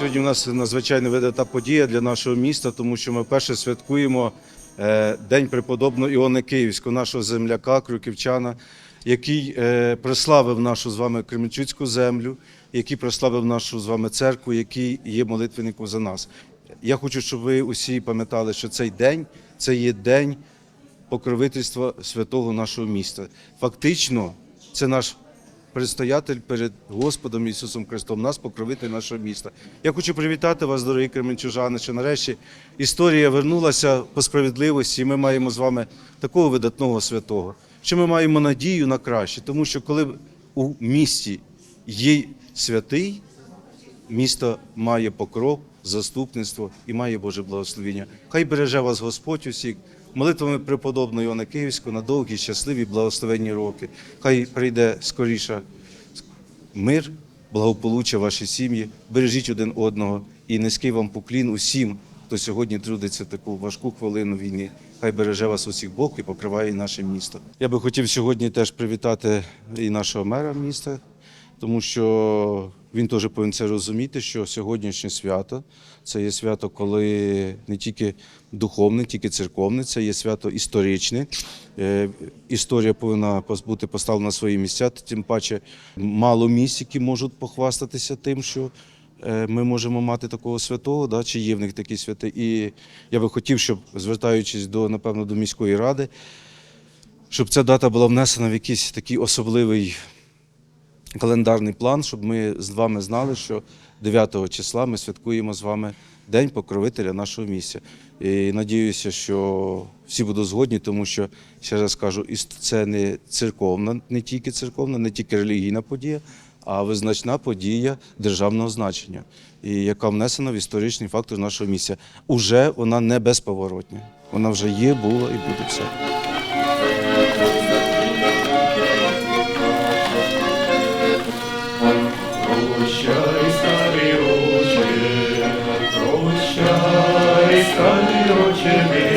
Сьогодні у нас надзвичайно видата подія для нашого міста, тому що ми вперше святкуємо е, День преподобного Іони Київського, нашого земляка, крюківчана, який е, прославив нашу з вами Кременчуцьку землю, який прославив нашу з вами церкву, який є молитвенником за нас. Я хочу, щоб ви усі пам'ятали, що цей день це є день покровительства святого нашого міста. Фактично, це наш предстоятель перед Господом Ісусом Христом, нас покровитель нашого міста. Я хочу привітати вас, дорогі кременчужани, що нарешті історія вернулася по справедливості, і ми маємо з вами такого видатного святого, що ми маємо надію на краще, тому що коли у місті є святий, місто має покров, заступництво і має Боже благословення. Хай береже вас Господь усіх, молитвами преподобного Іоанна Київського на довгі, щасливі, благословенні роки. Хай прийде скоріше мир, благополуччя в вашій сім'ї, бережіть один одного і низький вам поклін усім, хто сьогодні трудиться таку важку хвилину війни. Хай береже вас усіх Бог і покриває наше місто. Я би хотів сьогодні теж привітати і нашого мера міста, тому що він теж повинен це розуміти, що сьогоднішнє свято це є свято, коли не тільки духовне, тільки церковне, це є свято історичне. Е, Історія повинна бути поставлена на свої місця. Тим паче мало місць, які можуть похвастатися тим, що е, ми можемо мати такого святого, да, чи є в них такі святи. І я би хотів, щоб звертаючись до напевно до міської ради, щоб ця дата була внесена в якийсь такий особливий календарний план, щоб ми з вами знали, що 9 числа ми святкуємо з вами День покровителя нашого місця. І надіюся, що всі будуть згодні, тому що, ще раз кажу, це не церковна, не тільки церковна, не тільки релігійна подія, а визначна подія державного значення, і яка внесена в історичний фактор нашого місця. Уже вона не безповоротня. Вона вже є, була і буде все. Panie Ojcze